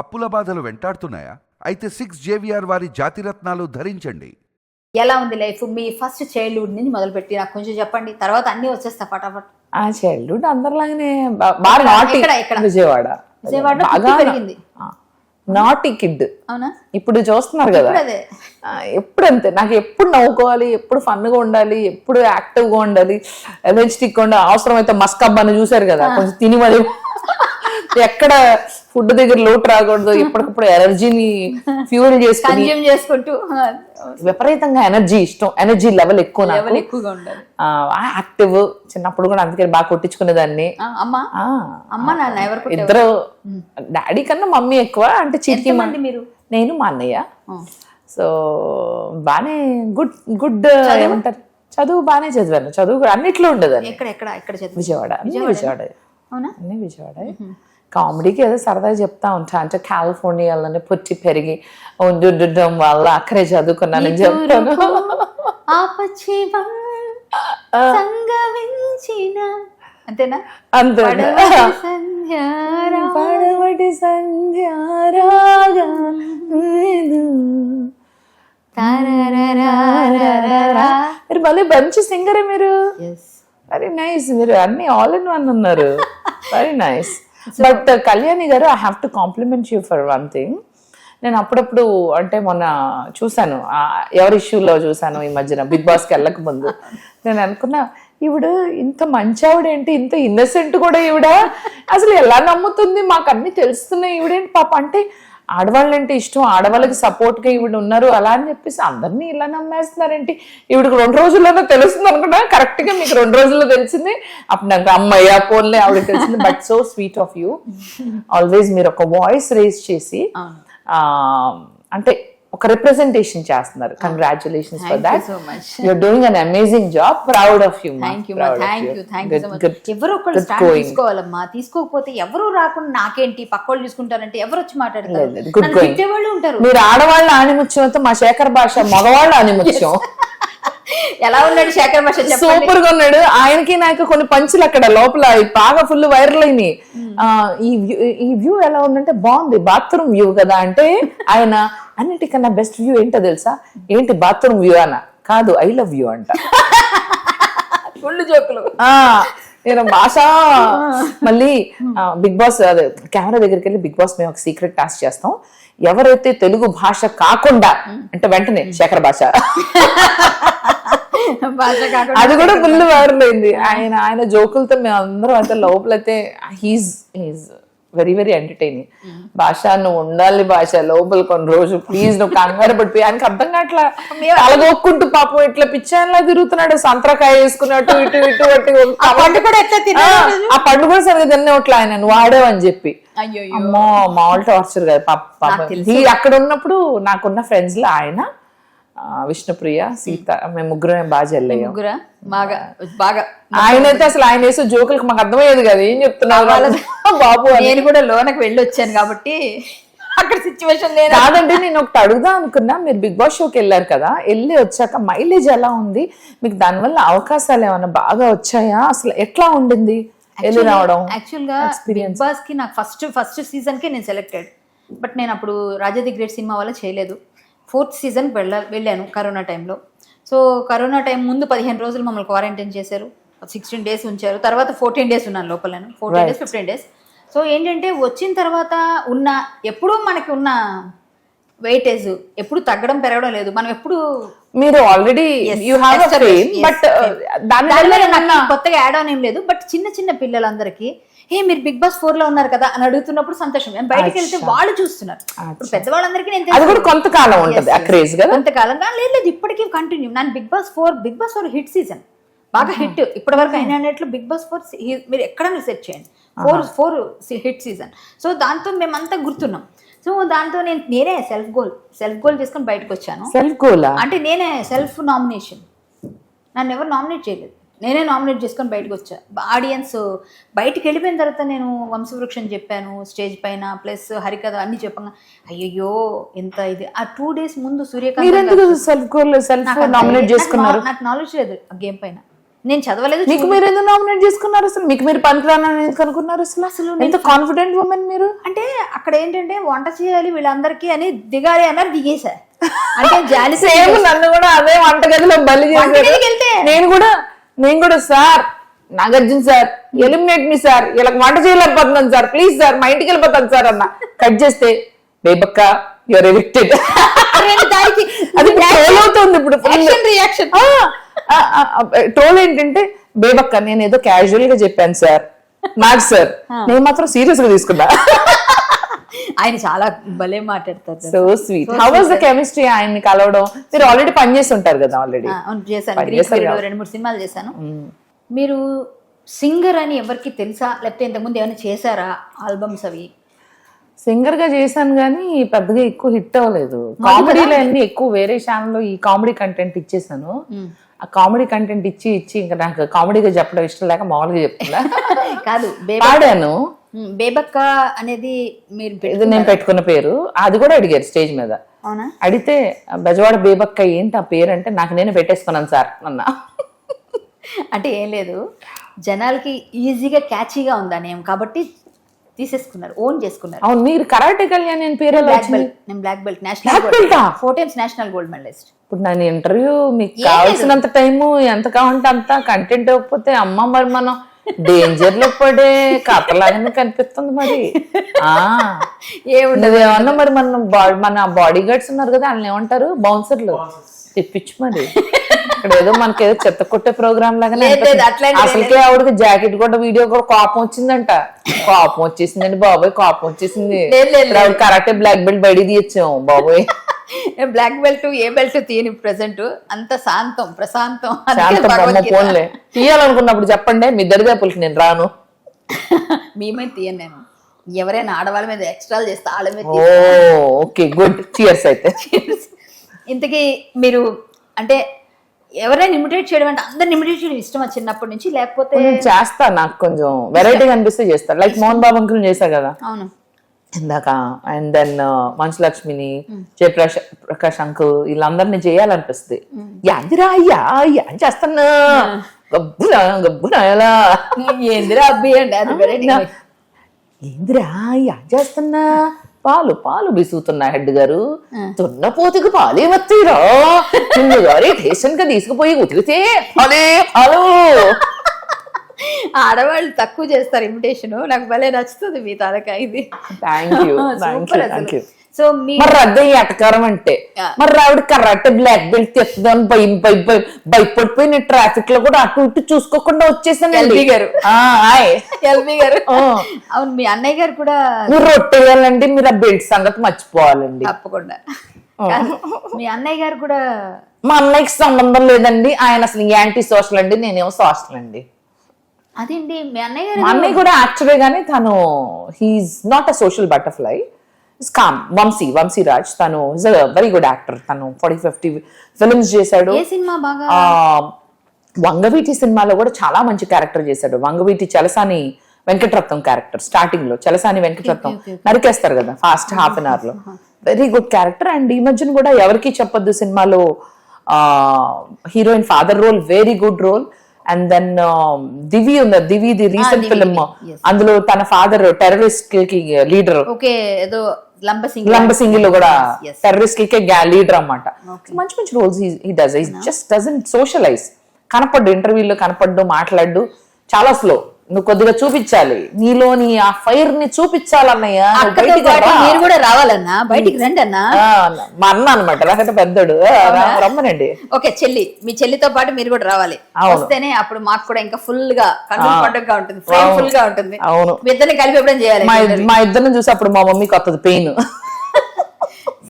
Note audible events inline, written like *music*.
అప్పుల బాధలు వెంటాడుతున్నాయా? అయితే సిక్స్ జేవిఆర్ వారి జాతిరత్నాలు ధరించండి. ఎలా ఉంది లైఫ్? మీ ఫస్ట్ చైల్డ్హుడ్ నుంచి మొదలుపెట్టి నాకు కొంచెం చెప్పండి. తర్వాత అన్ని వచ్చేస్తా ఫటాఫట్ ఆ చైల్డ్హుడ్ అందరిలాగానే బాగా నాటి ఇక్కడ, ఇక్కడ. విజయవాడ. విజయవాడలో బాగా పెరిగింది. నాటి కిడ్ అవునా? ఇప్పుడు చూస్తున్నారు కదా. ఎప్పుడు అంతే. నాకు ఎప్పుడు నవ్వుకోవాలి ఎప్పుడు ఫన్గా ఉండాలి ఎప్పుడు యాక్టివ్గా ఉండాలి. ఎనర్జెటిక్ ఉండాలి అవసరం అయితే మస్కబ్ అని చూసారు కదా. కొంచెం తిని మరి. ఎక్కడ ఫుడ్ దగ్గర లోటు రాకూడదు ఎప్పటికప్పుడు ఎనర్జీని ఫ్యూల్ చేసుకుని చేసుకుంటూ విపరీతంగా ఎనర్జీ ఇష్టం ఎనర్జీ లెవెల్ ఎక్కువ లెవెల్ ఎక్కువగా ఉండాలి. యాక్టివ్ చిన్నప్పుడు కూడా అందుకే బాగా కొట్టించుకునేదాన్ని. ఆ, అమ్మా ఆ, అమ్మ నాన్న ఎవరు పుట్టారు? ఇద్దరు డాడీ కన్నా మమ్మీ ఎక్కువ అంటే చిరికి మీరు? నేను మా అన్నయ్య. సో బానే గుడ్ గుడ్ ఏమంటారు? చదువు బానే చదివాను. చదువు కూడా అన్నిట్లో ఉండేదాన్ని. ఎక్కడ ఎక్కడ విజయవాడ. విజయవాడ? అవునా? అన్ని విజయవాడ. కామెడీకి ఏదో సరదాగా చెప్తా ఉంటా. అంటే కాలిఫోర్నియాలోనే పుట్టి పెరిగి ఉండడం వల్ల అక్కడే చదువుకున్నానని చెప్తాను. అంతేనా? అంతే పడవటి సంధ్యారాగా. మీరు మళ్ళీ మంచి సింగరే మీరు. వెరీ నైస్ మీరు అన్ని ఆల్ ఇన్ వన్ ఉన్నారు. *laughs* Very nice but Kalyani uh, గారు I have to compliment you for one thing నేను అప్పుడప్పుడు అంటే మొన్న చూశాను ఎవరి ఇష్యూలో చూశాను ఈ మధ్యన బిగ్ బాస్కి వెళ్ళక ముందు. నేను అనుకున్నా ఈవిడ ఇంత మంచి ఆవిడేంటి ఇంత ఇన్నసెంట్ కూడా ఈవిడ? అసలు ఎలా నమ్ముతుంది? మాకు అన్ని తెలుస్తున్నాయి ఈవిడేంటి? పాప అంటే ఆడవాళ్ళంటే ఇష్టం ఆడవాళ్ళకి support గా ఈవిడ ఉన్నారు అలా అని చెప్పేసి అందరినీ ఇలా నమ్మేస్తున్నారేంటి? ఈవిడకి రెండు రోజుల్లోనే తెలుస్తుంది అనుకున్నా కరెక్ట్గా మీకు రెండు రోజుల్లో తెలిసింది. అప్పుడు నాకు అమ్మయ్య ఫోన్లే ఆవిడకి తెలిసింది but so sweet of you always మీరు ఒక వాయిస్ రేస్ చేసి అంటే ఒక రిప్రజెంటేషన్ చేస్తున్నారు. Congratulations for that. Your doing an amazing job proud of you thank you thank you thank you so much ఎవరు ఒకళ్ళు స్టాండ్ తీసుకోవాలమ్మా. తీసుకోకపోతే ఎవరు రాకుండా నాకేంటి? పక్కోళ్ళు చూసుకుంటారంటే ఎవరు వచ్చి మాట్లాడతారు. తిట్టేవాళ్ళు ఉంటారు. మీరు ఆడవాళ్ళ ఆనిముత్యంతో మా శేఖర్ భాష మగవాళ్ళ ఆనిముత్యం. ఎలా ఉన్నాడు శేఖర్ భాష సూపర్గా ఉన్నాడు. ఆయనకి నాకు కొన్ని పంచులు అక్కడ లోపల. బాగా ఫుల్ వైరల్ అయినాయి. ఆ, ఈ వ్యూ ఈ వ్యూ ఎలా ఉందంటే బాగుంది. బాత్రూమ్ వ్యూ కదా అంటే ఆయన అన్నిటికన్నా బెస్ట్ వ్యూ ఏంటో తెలుసా? ఏంటి బాత్రూమ్ వ్యూ అన్న? కాదు ఐ లవ్ యూ అంట. *laughs* ఫుల్ జోకులు. నేను భాష మళ్ళీ బిగ్ బాస్ అదే కెమెరా దగ్గరికి వెళ్ళి బిగ్ బాస్ మేము ఒక సీక్రెట్ టాస్క్ చేస్తాం. ఎవరైతే తెలుగు భాష కాకుండా అంటే వెంటనే శేఖర్ భాష. అది కూడా ఫుల్ వైరల్ అయింది. ఆయన ఆయన జోకులతో మేము అందరం అయితే లోపలైతే he's he's very very entertaining భాష నువ్వు ఉండాలి భాష లోపల కొన్ని రోజు ప్లీజ్ నువ్వు కంగారు పడిపోయి ఆయనకి అర్థం కావట్లా. తలగొక్కుంటూ పాపం ఇట్లా పిచ్చాయనలా తిరుగుతున్నాడు సంత్రకాయ వేసుకున్నట్టు ఇటు ఇటు ఆ పండు కూడా ఎట్లా ఆ, పండు కూడా సరిగ్గా తిన్నట్లా ఆయన నువ్వు వాడేవని చెప్పి. అమ్మో మామూలు టార్చర్ కదా పాప అక్కడ ఉన్నప్పుడు నాకున్న ఫ్రెండ్స్లో ఆయన విష్ణుప్రియ సీత మేము ముగ్గురం బాగా చెల్లయ్యాం బాగా బాగా. ఆయన అయితే అసలు ఆయన వేసే జోకులకు మాకు అర్థమయ్యేది కదా. ఏం చెప్తున్నారు బాబు నేను కూడా లోనకి వెళ్ళి వచ్చాను కాబట్టి అక్కడ సిచ్యువేషన్ లేదు కాదండి నేను ఒకటి అడుగుదాం అనుకున్నా. మీరు బిగ్ బాస్ షోకి వెళ్ళారు కదా వెళ్ళి వచ్చాక మైలేజ్ ఎలా ఉంది? మీకు దానివల్ల అవకాశాలు ఏమైనా బాగా వచ్చాయా? అసలు ఎట్లా ఉండింది? వెళ్ళి రావడం యాక్చువల్గా బిగ్ బాస్కి నాకు ఫస్ట్ ఫస్ట్ సీజన్కి నేను సెలెక్టెడ్ బట్ నేను అప్పుడు రాజా ది గ్రేట్ సినిమా వల్ల చేయలేదు. ఫోర్త్ సీజన్ వెళ్ళ వెళ్ళాను కరోనా టైంలో. సో కరోనా టైం ముందు పదిహేను రోజులు మమ్మల్ని క్వారంటైన్ చేశారు. సిక్స్టీన్ డేస్ ఉంచారు. తర్వాత ఫోర్టీన్ డేస్ ఉన్నాను లోపల నేను fourteen days fifteen days. So ఏంటంటే వచ్చిన తర్వాత ఉన్న ఎప్పుడూ మనకి ఉన్న వెయిటేజ్ ఎప్పుడు తగ్గడం పెరగడం లేదు. మనం ఎప్పుడు మీరు ఆల్రెడీ యూ బట్. దాని నాకు ఏమన్నా కొత్తగా యాడ్ ఆన్ ఏం లేదు. బట్ చిన్న చిన్న పిల్లలందరికీ ఏ మీరు బిగ్ బాస్ ఫోర్లో ఉన్నారు కదా అని అడుగుతున్నప్పుడు సంతోషం. నేను బయటకు వెళ్తే వాళ్ళు చూస్తున్నారు. ఇప్పుడు పెద్దవాళ్ళందరికీ నేను అది కూడా తెలుసు. కొంతకాలం ఉంటది. క్రేజ్ కదా? కొంతకాలం. కానీ లేదు లేదు. ఇప్పటికీ కంటిన్యూ నేను Bigg Boss four Bigg Boss four hit season. బాగా హిట్. ఇప్పటి వరకు అయిన అన్నట్లు బిగ్ బాస్ ఫోర్ మీరు ఎక్కడైనా సెట్ చేయండి. Four four hit season. So దాంతో మేమంతా గుర్తున్నాం. సో దాంతో నేను నేనే సెల్ఫ్ గోల్ సెల్ఫ్ గోల్ చేసుకొని బయటకు వచ్చాను. సెల్ఫ్ గోలా? అంటే నేనే సెల్ఫ్ నామినేషన్. నన్ను ఎవరు నామినేట్ చేయలేదు. నేనే నామినేట్ చేసుకొని బయటకు వచ్చా. ఆడియన్స్ బయటికి వెళ్ళిపోయిన తర్వాత నేను వంశవృక్షం చెప్పాను స్టేజ్ పైన ప్లస్ హరికథ అన్ని చెప్పగా. అయ్యయ్యో ఎంత ఇది. ఆ టూ డేస్ ముందు సూర్యకాంత్ నాకు నాలెడ్జ్ లేదు ఆ గేమ్ పైన. నేను చదవలేదు మీకు మీరు ఎందుకు నామినేట్ చేసుకున్నారు అసలు? మీకు మీరు పనికిరానని అనుకున్నారు అసలు? అసలు ఎంత కాన్ఫిడెంట్ ఉమెన్ మీరు? అంటే అక్కడ ఏంటంటే వంట చేయాలి వీళ్ళందరికీ అని దిగాలి అన్నారు దిగేశా. అంటే జాలి *laughs* సేమ్ నన్ను కూడా అదే వంటగదిలో బలి వెళ్తే? నేను కూడా నేను కూడా సార్ నాగార్జున సార్ ఎలిమినేట్ మీ సార్ ఇలా వంట చేయలేకపోతున్నాను సార్ ప్లీజ్ సార్ మా ఇంటికి వెళ్ళిపోతాను సార్ అన్న. కట్ చేస్తే బేబక్క యువర్ ఎవిక్టెడ్ అది ట్రోల్ అవుతుంది ఇప్పుడు యాక్షన్ రియాక్షన్ ట్రోల్ ఏంటంటే బేబక్క నేను ఏదో క్యాజువల్గా చెప్పాను సార్. నాకు సార్ నేను మాత్రం సీరియస్గా తీసుకున్నా. ఆయన చాలా భలే మాట్లాడతారు so sweet how was the chemistry ఆయన్ని కలవడం? మీరు ఆల్రెడీ పని చేసి ఉంటారు కదా ఆల్రెడీ చేశాను. రెండు మూడు సినిమాలు చేశాను. మీరు సింగర్ అని ఎవరికి తెలుసా? లేకపోతే ఇంతకుముందు ఏమైనా చేశారా ఆల్బమ్స్ అవి? సింగర్గా చేశాను కానీ పెద్దగా ఎక్కువ హిట్ అవ్వలేదు. కామెడీలో అన్ని ఎక్కువ వేరే ఛానల్లో ఈ కామెడీ కంటెంట్ ఇచ్చేసాను ఆ కామెడీ కంటెంట్ ఇచ్చి ఇచ్చి ఇంకా నాకు కామెడీగా చెప్పడం ఇష్టం లేక మామూలుగా చెప్తున్నా. *laughs* కాదు పాడాను. బేబక్క అనేది మీరు ఇది నేను పెట్టుకున్న పేరు. అది కూడా అడిగారు స్టేజ్ మీద. అవునా? అడిగితే బెజవాడ బేబక్క ఏంటి ఆ పేరు అంటే నాకు నేనే పెట్టేసుకున్నాను సార్ అన్న. అంటే ఏం లేదు. జనాలకి ఈజీగా క్యాచీగా ఉందా నేమ్ కాబట్టి తీసేసుకున్నారు ఓన్ చేసుకున్నారు. అవును మీరు కరాటే కళ్యాణ్ నేను పేరు బ్లాక్ బెల్ట్ నేను black belt national? Four times national gold medallist ఇప్పుడు నేను ఇంటర్వ్యూ మీకు కావాల్సినంత టైము ఎంత కావాలంటే అంత కంటెంట్ ఇవ్వకపోతే అమ్మ మరి మనం డేంజర్లో పడే కథలాగానే కనిపిస్తుంది మరి. ఆ. ఏముండదు. ఏమన్నా మరి మన మన బాడీ గార్డ్స్ ఉన్నారు కదా వాళ్ళని ఏమంటారు? బౌన్సర్లు తెప్పించు మరి. ఇక్కడ ఏదో మనకి ఏదో చెత్త కొట్టే ప్రోగ్రామ్ లాగానే అసలుకే ఆవిడకి జాకెట్ కూడా వీడియో కూడా కోపం వచ్చిందంట. కోపం వచ్చేసిందండి బాబోయ్ కోపం వచ్చేసింది. కరాటే బ్లాక్ బెల్ట్ బయట తీయచ్చాం బాబోయ్. బ్లాక్ బెల్ట్ ఏ బెల్ట్ తీయని ప్రెసెంట్ అంత శాంతం ప్రశాంతం. ఫోన్లే. తీయాలనుకున్నప్పుడు చెప్పండి మీ దరిదాపులకి నేను రాను. మీ మీద తీయను నేను ఎవరైనా ఆడవాళ్ళ మీద ఎక్స్ట్రాలు చేస్తే వాళ్ళ మీద ఓకే గుడ్. చియర్స్ అయితే. ఇంతకీ మీరు అంటే ఎవరైనా ఇమిటేట్ చేయడం అంటే అందరిని ఇమిటేట్ చేయడం ఇష్టమా చిన్నప్పటి నుంచి? లేకపోతే చేస్తా నాకు కొంచెం. వెరైటీగా అనిపిస్తే చేస్తా. లైక్ మోహన్ బాబు అంకుల్ చేశా కదా. అవును. ఇందాక అండ్ దెన్ మంచు లక్ష్మిని జయప్రకాష్ ప్రకాష్ అంకుల్ వీళ్ళందరినీ చేయాలనిపిస్తుంది. యాందిరా అయ్యా ఏం చేస్తున్నా? గబ్బున గబ్బున ఎలా? ఏందిరా అబ్బి అండి అది ఏందిరా ఏం చేస్తున్నా? పాలు పాలు బిసుగుతున్నా హెడ్ గారు. తున్నపోతుకు పాలే వత్తిరా? నిన్ను గారి స్టేషన్కి తీసుకుపోయి ఉతికితే పాలే పాలు. ఆడవాళ్ళు తక్కువ చేస్తారు ఇమిటేషన్. నాకు భలే నచ్చుతుంది మీ తాలకా ఇది. *laughs* సో మరి రద్దు ఎటకారం అంటే. మరి ఆవిడ కరాటే బ్లాక్ బెల్ట్ తెస్తుందని భయం భయం భయం భయపడిపోయి నేను ట్రాఫిక్లో కూడా అటు ఇటు చూసుకోకుండా వచ్చేసానండి. ఎల్బీ గారు. ఎల్బి గారు. అవును మీ అన్నయ్య గారు కూడా మీరు రొట్టెయాలండి మీరు ఆ బెల్ట్ సంగతి మర్చిపోవాలండి. తప్పకుండా. మీ అన్నయ్య గారు కూడా మా అన్నయ్యకి సంబంధం లేదండి ఆయన అసలు యాంటీ సోషల్ అండి నేనేమో సోషల్ అండి. అదేంటి? మీ అన్నయ్య మా అన్నయ్య కూడా యాక్చువల్గా కానీ తను he's not a social butterfly is calm Vamshi Vamshi Raj తను is a very good actor తను ఫార్టీ ఫిఫ్టీ ఫిల్మ్స్ చేశాడు. ఏ సినిమా బాగా? వంగవీటి సినిమాలో కూడా చాలా మంచి క్యారెక్టర్ చేశాడు. వంగవీటి చలసాని వెంకటరత్నం క్యారెక్టర్ స్టార్టింగ్లో చలసాని వెంకటరత్నం నరికేస్తారు కదా ఫాస్ట్ హాఫ్ అన్ అవర్లో. వెరీ గుడ్ క్యారెక్టర్ అండ్ ఈ మధ్యన కూడా ఎవరికి చెప్పొద్దు సినిమాలో heroine father role very good role and then Divi ఉంది Divi the recent film yes. అందులో తన ఫాదర్ టెర్రరిస్ట్కి లీడర్ ఓకే ఏదో లంబసింగ్ లంబసింగిలో కూడా. టెర్రరిస్ట్ కే లీడర్ అన్నమాట. మంచి మంచి roles he does he just doesn't socialize కనపడ్డు ఇంటర్వ్యూలో కనపడ్డు మాట్లాడు చాలా స్లో నువ్వు కొద్దిగా చూపించాలి. నీలోని ఆ ఫైర్ని చూపించాలన్నయ్య. మీరు కూడా రావాలన్నా బయటికి రండి అన్నా. మా అన్న అనమాట నాకంటే పెద్దోడు. రమ్మనండి. ఓకే చెల్లి మీ చెల్లితో పాటు మీరు కూడా రావాలి. వస్తేనే అప్పుడు మాకు కూడా ఇంకా ఫుల్గా పండుగగా ఉంటుంది. ఫుల్గా ఉంటుంది. అవును. మీ ఇద్దరిని కలిపి ఎప్పుడైనా చేయాలి మా ఇద్- మా ఇద్దరిని చూసి అప్పుడు మా మమ్మీకి వస్తుంది పెయిన్.